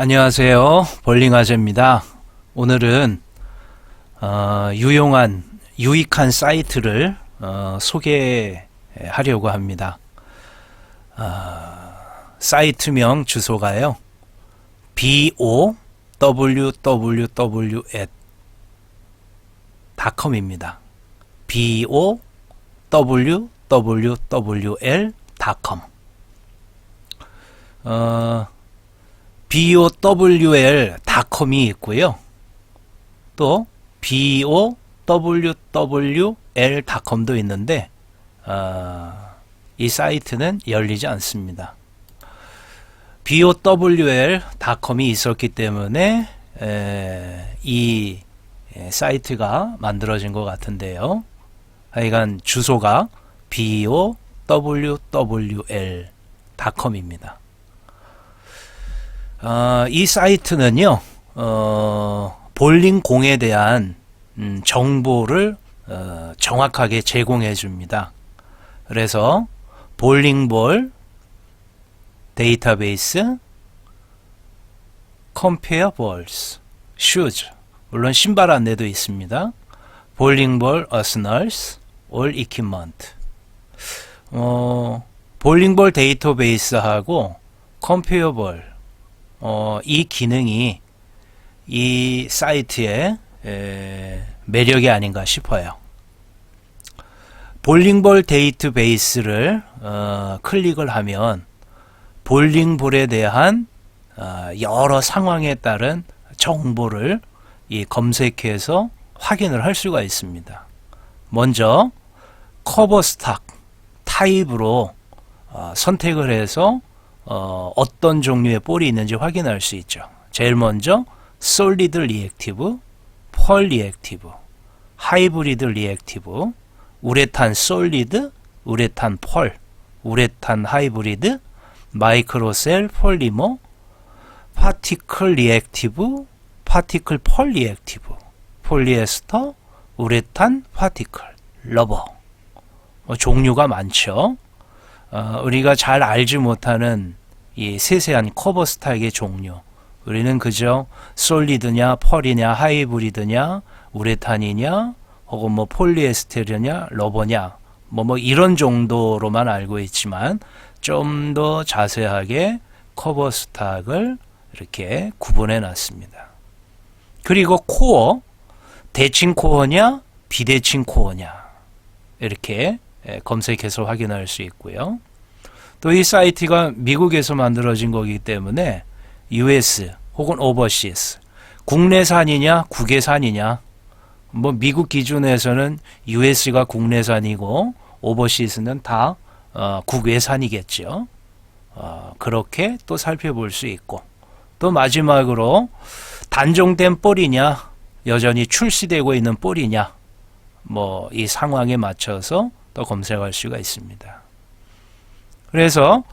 안녕하세요. 볼링 아재입니다. 오늘은 어, 유용한 유익한 사이트를 어, 소개하려고 합니다. 어, 사이트명 주소가요. b o w w w com입니다. b o w w w l com 어, bowl.com이 있고요. 또 bowwl.com도 있는데 어, 이 사이트는 열리지 않습니다. bowl.com이 있었기 때문에 에, 이 에, 사이트가 만들어진 것 같은데요. 하여간 주소가 bowwl.com입니다. 어, 이 사이트는요, 어, 볼링 공에 대한 음, 정보를 어, 정확하게 제공해 줍니다. 그래서 볼링볼 데이터베이스 compare balls, shoes 물론 신발 안내도 있습니다. 볼링볼 arsenals, all 어, 볼링볼 데이터베이스하고 compare ball 어, 이 기능이 이 사이트의 에, 매력이 아닌가 싶어요. 볼링볼 데이터베이스를 어, 클릭을 하면 볼링볼에 대한 어, 여러 상황에 따른 정보를 이 검색해서 확인을 할 수가 있습니다. 먼저 커버 스탁 타입으로 어, 선택을 해서 어, 어떤 종류의 볼이 있는지 확인할 수 있죠. 제일 먼저 솔리드 리액티브, 펄 리액티브, 하이브리드 리액티브, 우레탄 솔리드, 우레탄 펄, 우레탄 하이브리드, 마이크로셀 폴리머, 파티클 리액티브, 파티클 펄 리액티브, 폴리에스터, 우레탄 파티클, 러버. 어, 종류가 많죠. 어, 우리가 잘 알지 못하는 이 세세한 커버 스타일의 종류. 우리는 그저 솔리드냐, 펄이냐, 하이브리드냐, 우레탄이냐, 혹은 뭐 폴리에스테르냐, 러버냐, 뭐, 뭐 이런 정도로만 알고 있지만 좀 더 자세하게 커버 스탁을 이렇게 구분해 놨습니다. 그리고 코어, 대칭 코어냐, 비대칭 코어냐, 이렇게 예, 검색해서 확인할 수 있고요. 또 이 사이트가 미국에서 만들어진 거기 때문에 US 혹은 오버시스 국내산이냐 국외산이냐 뭐 미국 기준에서는 US가 국내산이고 오버시스는 다 어, 국외산이겠죠. 어, 그렇게 또 살펴볼 수 있고 또 마지막으로 단종된 볼이냐 여전히 출시되고 있는 볼이냐 뭐 이 상황에 맞춰서 또 검색할 수가 있습니다. 그래서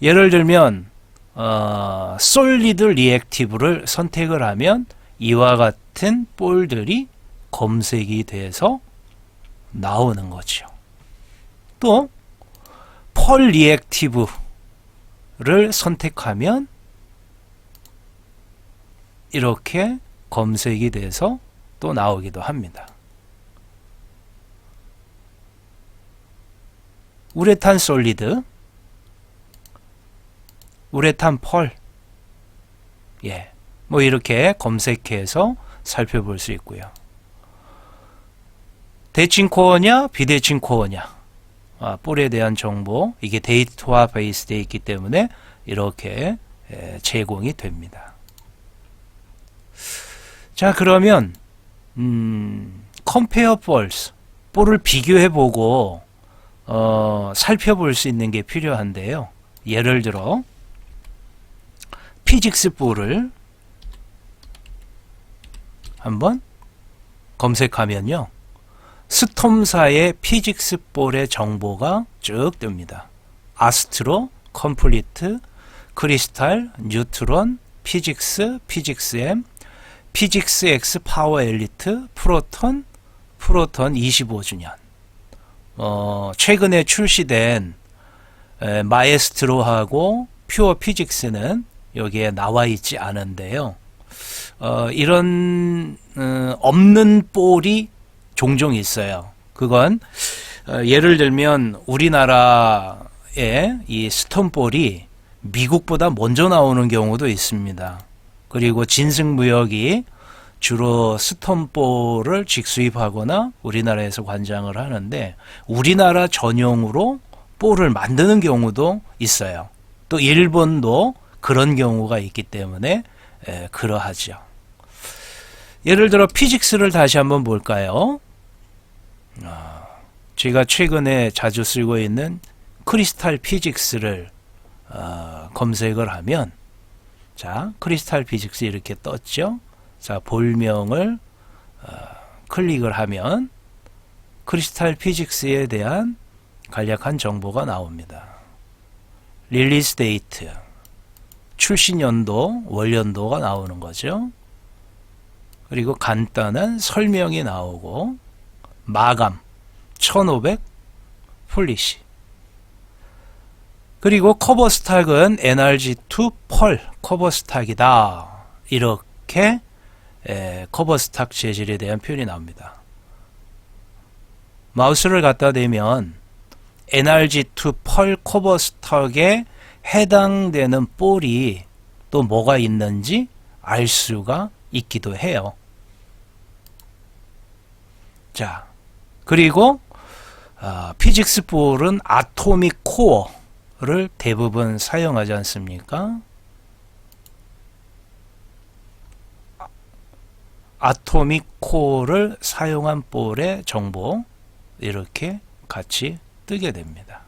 예를 들면 어, 솔리드 리액티브를 선택을 하면 이와 같은 볼들이 검색이 돼서 나오는 거죠. 또 펄 리액티브를 선택하면 이렇게 검색이 돼서 또 나오기도 합니다. 우레탄 솔리드, 우레탄 펄, 예, 뭐 이렇게 검색해서 살펴볼 수 있고요. 대칭 코어냐, 비대칭 코어냐, 아, 볼에 대한 정보, 이게 데이터와 베이스되어 있기 때문에 이렇게 에, 제공이 됩니다. 자, 그러면 음, 컴페어 볼스, 볼을 비교해 보고 어, 살펴볼 수 있는 게 필요한데요. 예를 들어 피직스 볼을 한번 검색하면요. 스톰사의 피직스 볼의 정보가 쭉 뜹니다. 아스트로, 컴플리트, 크리스탈, 뉴트론, 피직스, 피직스 M, 피직스 X 파워 엘리트, 프로톤, 프로톤 25주년. 어, 최근에 출시된 에, 마에스트로하고 퓨어 피직스는 여기에 나와 있지 않은데요. 어, 이런 어, 없는 볼이 종종 있어요. 그건 어, 예를 들면 우리나라의 이 스톤볼이 미국보다 먼저 나오는 경우도 있습니다. 그리고 진승무역이 주로 스톤볼을 직수입하거나 우리나라에서 관장을 하는데 우리나라 전용으로 볼을 만드는 경우도 있어요. 또 일본도 그런 경우가 있기 때문에 에, 그러하죠. 예를 들어 피직스를 다시 한번 볼까요? 아, 제가 최근에 자주 쓰고 있는 크리스탈 피직스를 어, 검색을 하면 자 크리스탈 피직스 이렇게 떴죠. 자 볼명을 어, 클릭을 하면 크리스탈 피직스에 대한 간략한 정보가 나옵니다. 릴리스 데이트, 출시 연도, 월 연도가 나오는 거죠. 그리고 간단한 설명이 나오고 마감 1500 폴리시 그리고 커버 스탁은 NRG2 펄 커버 스탁이다. 이렇게 에, 커버 스탁 재질에 대한 표현이 나옵니다. 마우스를 갖다 대면 NRG2 펄 커버 스탁에 해당되는 볼이 또 뭐가 있는지 알 수가 있기도 해요. 자, 그리고 어, 피직스 볼은 아토믹 코어를 대부분 사용하지 않습니까? 아토믹 코어를 사용한 볼의 정보 이렇게 같이 뜨게 됩니다.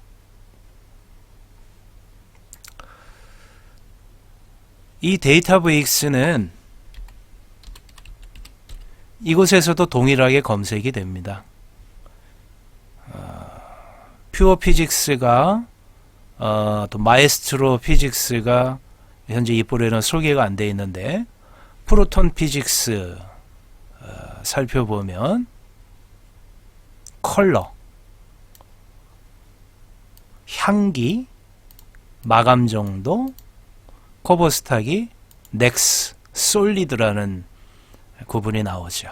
이 데이터브릭스는 이곳에서도 동일하게 검색이 됩니다. 어, 퓨어 피직스가 어, 또 마에스트로 피직스가 현재 이 볼에는 소개가 안 돼 있는데 프로톤 피직스 어, 살펴보면 컬러, 향기, 마감 정도, 커버 스탁이 넥스, 솔리드라는 구분이 나오죠.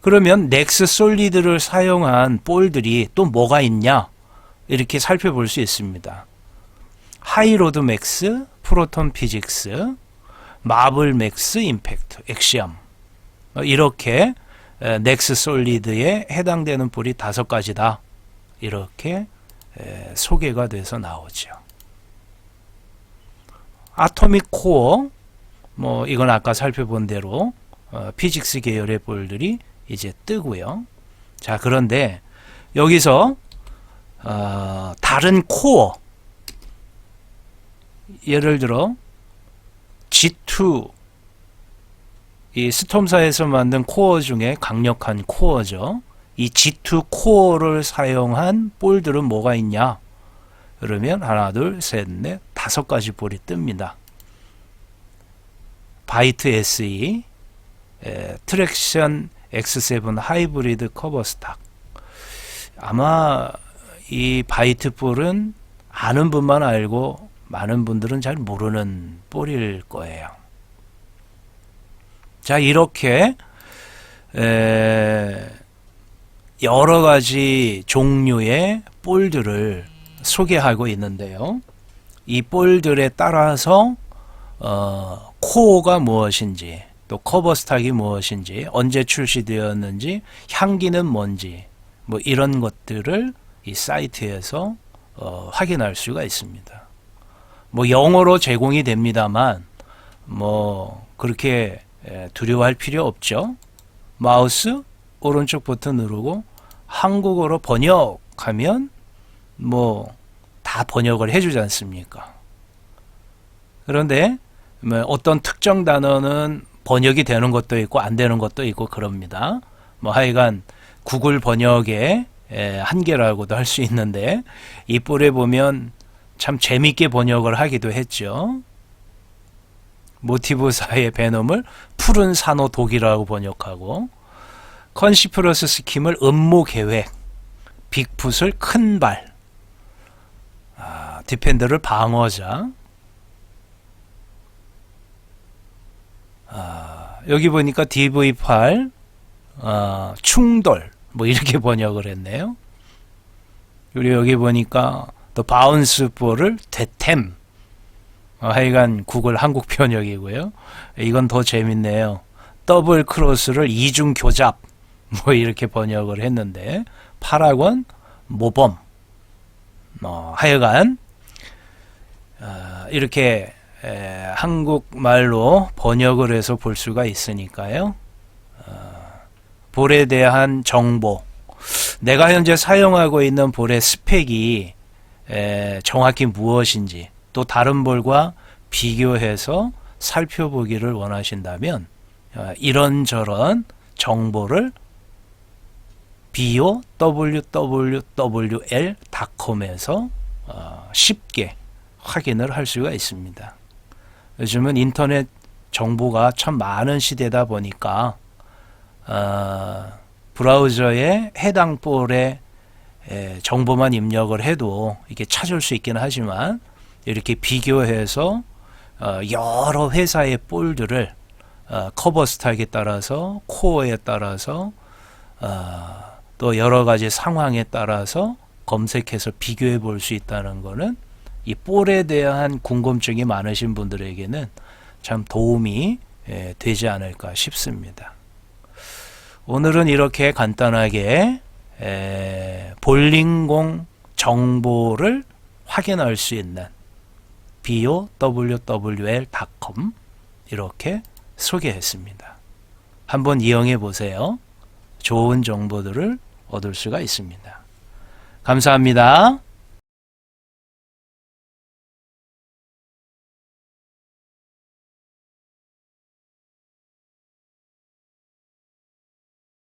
그러면 넥스 솔리드를 사용한 볼들이 또 뭐가 있냐? 이렇게 살펴볼 수 있습니다. 하이로드 맥스, 프로톤 피직스, 마블 맥스 임팩트, 엑시엄. 이렇게 넥스 솔리드에 해당되는 볼이 다섯 가지다. 이렇게 소개가 돼서 나오죠. 아토믹 코어, 뭐 이건 아까 살펴본 대로 어, 피직스 계열의 볼들이 이제 뜨고요. 자 그런데 여기서 어, 다른 코어 예를 들어 G2 이 스톰사에서 만든 코어 중에 강력한 코어죠. 이 G2 코어를 사용한 볼들은 뭐가 있냐? 그러면 하나, 둘, 셋, 넷, 다섯 가지 볼이 뜹니다. 바이트 SE, 에, 트랙션 X7 하이브리드 커버 스탁. 아마 이 바이트 볼은 아는 분만 알고 많은 분들은 잘 모르는 볼일 거예요. 자, 이렇게 에, 여러 가지 종류의 볼들을 소개하고 있는데요. 이 볼들에 따라서 어, 코어가 무엇인지, 또 커버 스탁이 무엇인지, 언제 출시되었는지, 향기는 뭔지, 뭐 이런 것들을 이 사이트에서 어, 확인할 수가 있습니다. 뭐 영어로 제공이 됩니다만, 뭐 그렇게 두려워할 필요 없죠. 마우스 오른쪽 버튼 누르고 한국어로 번역하면 뭐 다 번역을 해주지 않습니까? 그런데 뭐 어떤 특정 단어는 번역이 되는 것도 있고 안 되는 것도 있고 그럽니다. 뭐 하여간 구글 번역의 한계라고도 할 수 있는데 이 볼에 보면 참 재밌게 번역을 하기도 했죠. 모티브사의 베놈을 푸른 산호 독이라고 번역하고 컨시프러스 스킴을 음모 계획, 빅풋을 큰 발, 아, 디펜더를 방어자, 아, 여기 보니까 DV8 아, 충돌 뭐 이렇게 번역을 했네요. 그리고 여기 보니까 또 바운스 볼을 대템 어, 하여간 구글 한국 번역이고요. 이건 더 재밌네요. 더블 크로스를 이중 교잡 뭐 이렇게 번역을 했는데 8학원 모범 어, 하여간 어, 이렇게 에, 한국말로 번역을 해서 볼 수가 있으니까요. 어, 볼에 대한 정보 내가 현재 사용하고 있는 볼의 스펙이 에, 정확히 무엇인지 또 다른 볼과 비교해서 살펴보기를 원하신다면 어, 이런저런 정보를 bio www.com에서 어, 쉽게 확인을 할 수가 있습니다. 요즘은 인터넷 정보가 참 많은 시대다 보니까 어, 브라우저에 해당 볼의 에, 정보만 입력을 해도 이게 찾을 수 있긴 하지만 이렇게 비교해서 어, 여러 회사의 볼들을 어, 커버 스탁에 따라서 코어에 따라서 어, 또 여러 가지 상황에 따라서 검색해서 비교해 볼 수 있다는 거는 이 볼에 대한 궁금증이 많으신 분들에게는 참 도움이 예, 되지 않을까 싶습니다. 오늘은 이렇게 간단하게 에, 볼링공 정보를 확인할 수 있는 bowwl.com 이렇게 소개했습니다. 한번 이용해 보세요. 좋은 정보들을 얻을 수가 있습니다. 감사합니다.